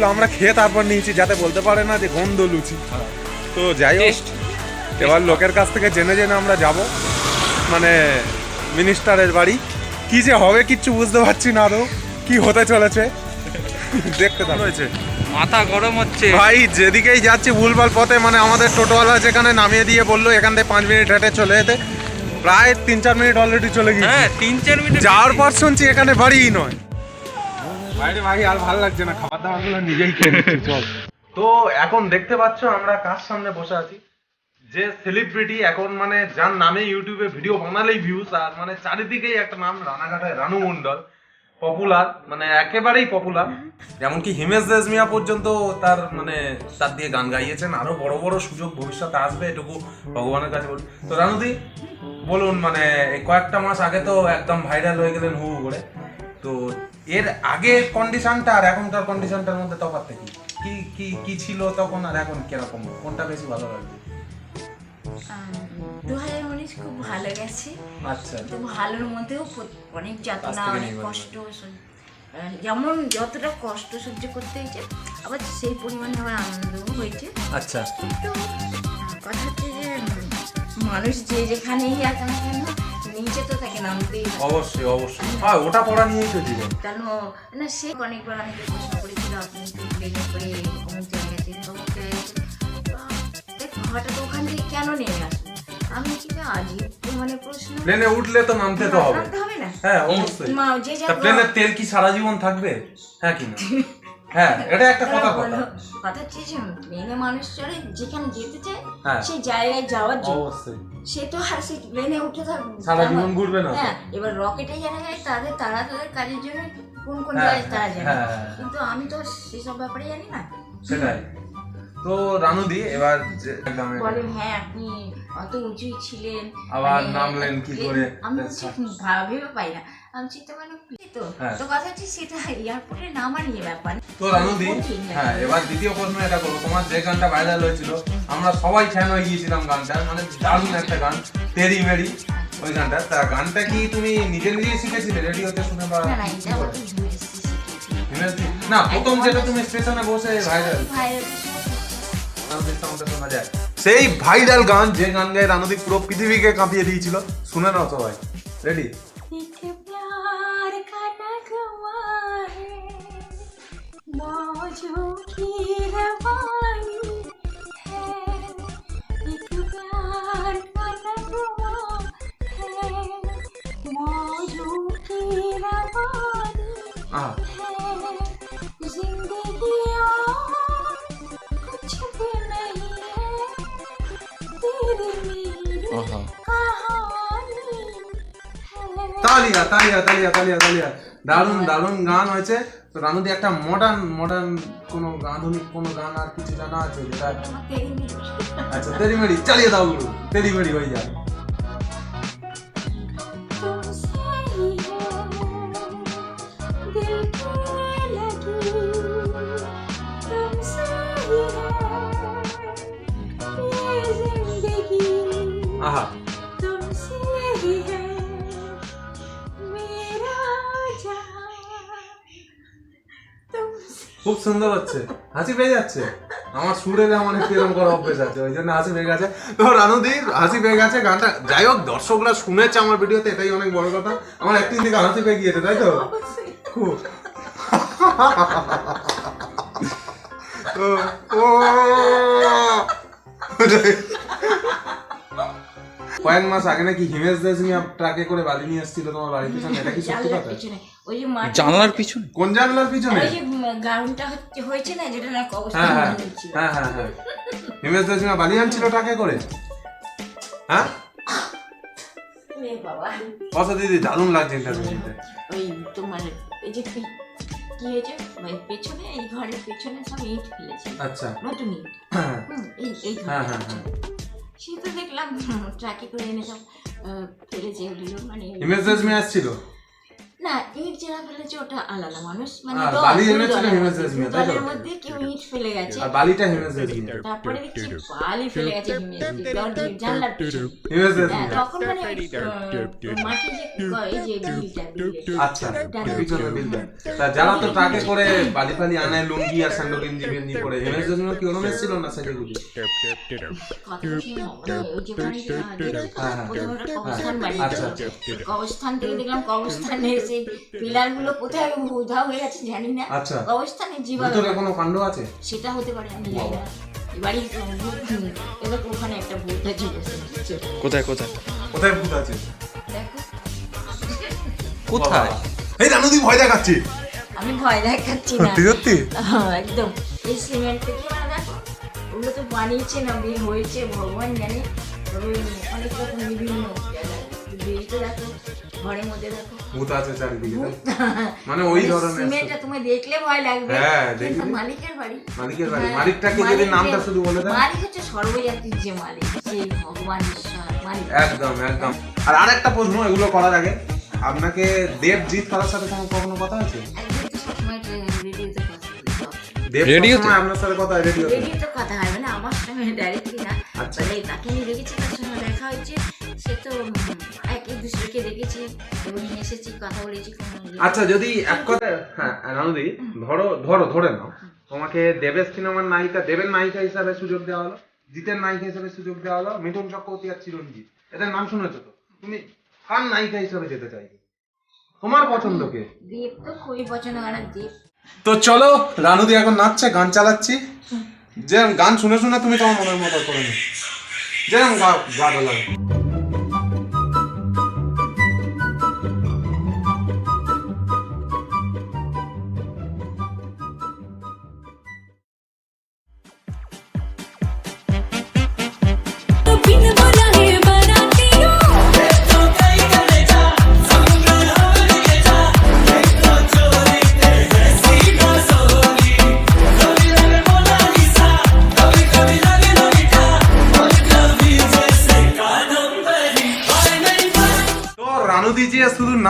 লুচিগুলো আমরা খেয়ে তারপর নিয়েছি যাতে বলতে পারে না যে গন্ধ লুচি। তো যাই হোক এবার লোকের কাছ থেকে জেনে জেনে আমরা যাব। মানে মিনিস্টারের বাড়ি। কি যে হবে কিচ্ছু বুঝতে পারছি না আদৌ। কি হতে চলেছে? দেখতে থাকো হয়েছে মাথা গরম হচ্ছে। ভাই যেদিকেই যাচ্ছি ভুলভাল পথে মানে আমাদের টোটোওয়ালা যেখানে নামিয়ে দিয়ে বলল এখান থেকে পাঁচ মিনিট হেঁটে চলে যেতে। প্রায় তিন চার মিনিট অলরেডি চলে গিয়েছে। হ্যাঁ তিন চার মিনিট যাওয়ার পর শুনছি এখানে বাড়িই নয়। বাইরে ভাই আর ভালো লাগছে না। খাবার দাবারগুলো নিজেই খেয়ে নিচ্ছি চল। তো এখন দেখতে পাচ্ছ আমরা কার সামনে বসে আছি? যে সেলিব্রিটি এখন মানে যার নামে ইউটিউবে ভিডিও বানালেই ভিউজ আর মানে চারিদিকেই একটা নাম রানাঘাটায় রানু মন্ডল পপুলার মানে একেবারেই পপুলার যেমনকি হিমেশ রেজমিয়া পর্যন্ত তার মানে তার দিয়ে গান গাইয়েছেন। আরও বড় বড় সুযোগ ভবিষ্যতে আসবে এটুকু ভগবানের কাছে বলি। তো রানুদি বলুন মানে কয়েকটা মাস আগে তো একদম ভাইরাল হয়ে গেলেন হু হু করে। এর আগে কন্ডিশনটা আর এখনকার কন্ডিশনটার মধ্যে তফাৎটা কি? কি কি কি ছিল তখন আর এখন কীরকম? কোনটা বেশি ভালো লাগছে দু হাজার উনিশ খুব ভালো গেছে। আচ্ছা। কিন্তু ভালোর মধ্যেও অনেক যাতনা অনেক কষ্ট যেমন যতটা কষ্ট সহ্য করতে হয়েছে আবার সেই পরিমাণে আবার আনন্দও হয়েছে। আচ্ছা। কিন্তু কথা হচ্ছে যে মানুষ যে যেখানেই আছে না কেন নিচে তো তাকে নামতেই অবশ্যই অবশ্যই। হ্যাঁ ওটা পড়া নিয়েই তো জীবন। কেন? না সে অনেকবার অনেকে প্রশ্ন করেছিল আপনি করে অমুক তমুক। দেখ হঠাৎ ওখান থেকে কেন নেমে আমি কি মানে প্রশ্ন প্লেনে উঠলে তো নামতে তো হবে। নামতে হবে না। হ্যাঁ অবশ্যই। মা যে যা প্লেনের তেল কি সারা জীবন থাকবে? হ্যাঁ কি না? হ্যাঁ এটা একটা কথা কথা কথা হচ্ছে যে প্লেনে মানুষ চড়ে যেখানে যেতে চায় হ্যাঁ। সেই জায়গায় যাওয়ার জন্য। সে তো আর সেই প্লেনে উঠে থাকবে সারা জীবন ঘুরবে না হ্যাঁ এবার রকেটে যারা যায় তাদের তারা তাদের কাজের জন্য কোন কোন হ্যাঁ, জায়গায় তারা জানে হ্যাঁ। কিন্তু আমি তো সেসব ব্যাপারে জানি না। সেটাই। তো রানুদি এবার যে একদম বলে হ্যাঁ আপনি অত উঁচুই ছিলেন আবার মানে, নামলেন কি করে? আমি ঠিক ভাবেও পাই না। আমি চিন্তা মানে তো হ্যাঁ। তো কথা হচ্ছে সেটা এয়ারপোর্টে নামা নিয়ে ব্যাপার। তো রানুদি হ্যাঁ এবার দ্বিতীয় প্রশ্ন এটা করব। তোমার যে গানটা ভাইরাল হয়েছিল আমরা সবাই ফ্যান হয়ে গিয়েছিলাম গানটা মানে দারুণ একটা গান তেরি মেরি ওই গানটা। তা গানটা কি তুমি নিজে নিজেই শিখেছিলে? রেডিওতে শুনে বা না করে? প্রথম যেটা তুমি স্টেশনে বসে ভাইরাল সেই ভাইরাল গান যে গান গায়ে রানুদি পুরো পৃথিবীকে কাঁপিয়ে দিয়েছিল শুনে নাও সবাই। রেডি मौजों की रवानी है एक प्यार का नगमा है मौजों की रवानी আহ है जिंदगी और कुछ भी नहीं है तेरी मेरी कहानी है তালিয়া তালিয়া তালিয়া তালিয়া তালিয়া দারুণ দারুণ গান হয়েছে তো রানুদি একটা মডার্ন মডার্ন কোনো আধুনিক কোনো গান আর কিছু জানা আছে যেটা আচ্ছা তেরিমেড়ি চালিয়ে দাও গুরু তেরিমেড়ি হয়ে যায় খুব সুন্দর হচ্ছে। হাসি পেয়ে যাচ্ছে? আমার সুরে আমার একটু এরকম করা অভ্যেস আছে, ওই জন্য হাসি পেয়ে গেছে। তো রানুদি, হাসি পেয়ে গেছে গানটা। যাই হোক, দর্শকরা শুনেছে আমার ভিডিওতে, এটাই অনেক বড় কথা। আমার একদিন থেকে হাসি পেয়ে গিয়েছে, তাই তো। কয়েক মাস আগে নাকি হিমেশ রেশমিয়া ট্রাকে করে বালি নিয়ে এসেছিল তোমার বাড়ির পিছনে, এটা কি সত্যি কথা? ওই যে মাটি জানলার পিছনে? কোন জানলার পিছনে? ওই যে গাউনটা হয়েছে না যেটা না অবস্থা হ্যাঁ হ্যাঁ ছিল হ্যাঁ হিমেশ আনছিল ট্রাকে করে? হ্যাঁ? দিদি দারুণ লাগছে ইন্টারভিউতে ওই তোমার এই যে কি হয়েছে? পেছনে এই ঘরের পেছনে সব ইট ফেলেছে। আচ্ছা। নতুন ইট। হ্যাঁ। এই এই হ্যাঁ হ্যাঁ হ্যাঁ। সে তো দেখলাম ট্রাকে করে এনে সব ফেলেছে ওগুলো মানে রেশমিয়া আসছিল? না ইট যারা ফেলেছে ওটা আলাদা মানুষ মানে বালি এনেছিল হিমেশ রেশমিয়া, তাই তো? মধ্যে কেউ ইট ফেলে গেছে আর বালিটা হিমেশ রেশমিয়া তারপরে দেখছি বালি ফেলে গেছে হিমেশ দল জানলার হিমেশ হ্যাঁ, রেশমিয়া তখন মানে আহ, যে এই যে বিলটা আচ্ছা পিছনে বিলটা তা যারা তো ট্রাকে করে বালি ফালি আনে লুঙ্গি আর স্যান্ডো গেঞ্জি গেঞ্জি পরে হিমেশ রেশমিয়া কি অনুমেশ ছিল না সেটা গুলি মানে হ্যাঁ, হ্যাঁ। আচ্ছা। আচ্ছা। কবরস্থান থেকে দেখলাম কবরস্থানে এসে পিলারগুলো কোথায় উধাও হয়ে গেছে জানি না। আচ্ছা। কবরস্থানে জীবা ভিতরে কোনো কাণ্ড আছে? সেটা হতে পারে আমি জানি না। এবারই এবার ওখানে একটা ভূত আছে কোথায় কোথায়? কোথায় ভূত আছে? দেখো। কোথায়? এই রানুদি ভয় দেখাচ্ছি আমি ভয় দেখাচ্ছি না। সত্যি সত্যি? হ্যাঁ, একদম। এই সিমেন্ট থেকে ওগুলো তো বানিয়েছে না বের হয়েছে ভগবান জানে। তবে অনেক রকম বিভিন্ন। বেরিতে দেখো ঘরের মধ্যে দেখো। ভূত আছে চারিদিকে মানে ওই ধরনের সিমেন্টটা তুমি দেখলে ভয় লাগবে হ্যাঁ, কিন্তু মালিকের বাড়ি। মালিকের বাড়ি। হ্যাঁ, মালিকটাকে যদি নামটা শুধু বলে দেন মালিক হচ্ছে সর্বজাতির যে মালিক সেই ভগবান ঈশ্বর মালিক। একদম একদম। আর আরেকটা প্রশ্ন এগুলো করার আগে। আপনাকে দেবজিৎ করার সাথে কোনো কখনো কথা আছে সবসময় রেডিওতে কথা আপনার সাথে কথা কথা হয় মানে আমার সঙ্গে ডাইরেক্টলি না আচ্ছা। মানে তাকে তার সঙ্গে দেখা হয়েছে। সে তো একে দুসরেকে দেখেছি এবং এসেছি কথা বলেছি ইয়ে- আচ্ছা যদি এক কথা হ্যাঁ রানুদি ধরো ধরো ধরে নাও। তোমাকে দেবের সিনেমার নায়িকা দেবের নায়িকা হিসাবে সুযোগ দেওয়া হলো জিতের নায়িকা হিসাবে সুযোগ দেওয়া হলো মিঠুন চক্রবর্তী আর চিরঞ্জিত। এদের নাম শুনেছো তো? তুমি কার নায়িকা হিসাবে যেতে চাইবে। তোমার পছন্দ কে? দেব তো খুবই পছন্দ দেব তো চলো রানুদি এখন নাচছে গান চালাচ্ছি। যে গান শুনে শুনে তুমি তোমার মনের মতো করে নি যেরকম গা গা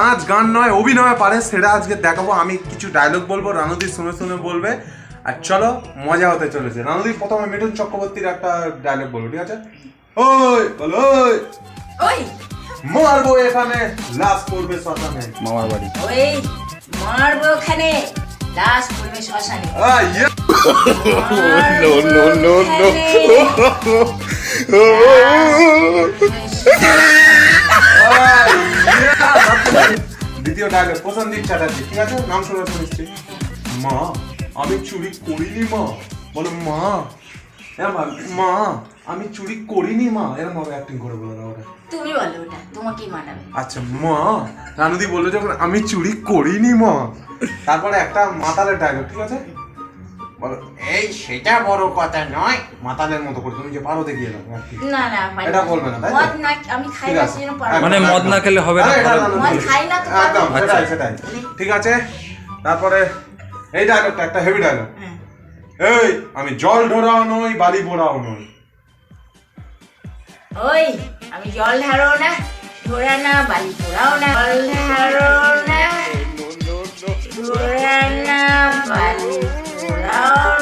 নাচ গান নয় অভিনয় পারে সেটা আজকে দেখাবো। আমি কিছু ডায়লগ বলব রানুদি শুনে শুনে বলবে। আর চলো মজা হতে চলেছে। রানুদি প্রথমে মিঠুন চক্রবর্তীর একটা ডায়লগ বলব ঠিক আছে? ওই বলো ওই। ওই। মারবো এখানে লাশ করবে শ্মশানে। মামার বাড়ি। ওই মারবো ওখানে লাশ পড়বে শ্মশানে। আহ। No no no no. আহ, ইয়ে। দ্বিতীয় ডায়লগ প্রসন্দীপ চ্যাটার্জি ঠিক আছে? নাম শোনা নিশ্চয়ই। মা আমি চুরি করিনি মা। বলো মা। এরম মা আমি চুরি করিনি মা। এরকম ভাবে অ্যাক্টিং করে বলো না ওটা তুমি বলো ওটা তোমাকেই মানাবে। আচ্ছা মা রানুদি বলল যখন আমি চুরি করিনি মা। তারপরে একটা মাতালের ডায়লগ ঠিক আছে? বলো এই সেটা বড় কথা নয়। মাতালের মতো করে তুমি যে পারো দেখিয়ে দাও না না এটা বলবে না, তাই মদ না আমি খাই না সেজন্য পারব মানে মদ না খেলে হবে না এটা মদ খাই না তো একদম সেটাই সেটাই। ঠিক আছে? তারপরে এই ডায়লগটা একটা হেভি ডায়লগ হ্যাঁ। এই আমি জল ঢোরাও নই বালি বোড়াও নই। ওই আমি জল ঢালো না ঘোরা না বালি পোড়াও না জল না না বালি না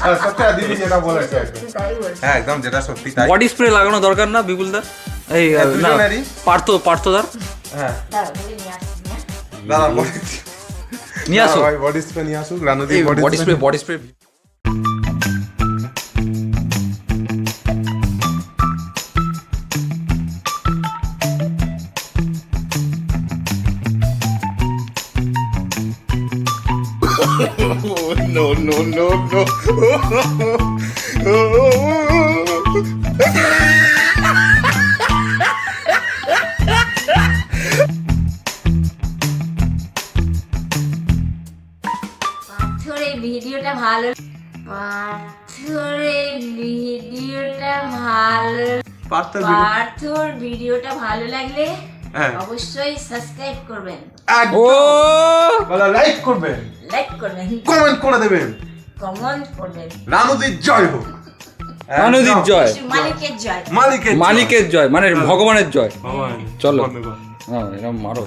হ্যাঁ, একদম। হ্যাঁ একদম যেটা সত্যি তাই। বডি স্প্রে লাগানো দরকার না বিপুলদার এই হ্যাঁ, না পার্থ পার্থ পার্থদার হ্যাঁ? দাদা নিয়ে আসো বডি স্প্রে নিয়ে আসো। রানুদি বডি স্প্রে বডি স্প্রে পাথরে বিয়ে ভিডিওটা ভালো। পাথরের ভিডিওটা ভালো। পার্থর পার্থর ভিডিওটা ভালো লাগলে হ্যাঁ। অবশ্যই সাবস্ক্রাইব করবেন। ও! লাইক করবেন। লাইক করবেন। কমেন্ট করে দেবেন। কমেন্ট করবেন। রানুদির জয় হোক। রানুদির জয়। মালিকের জয়। মালিকের মালিকের জয় মানে ভগবানের জয়। চলো। হ্যাঁ এরকম মারো।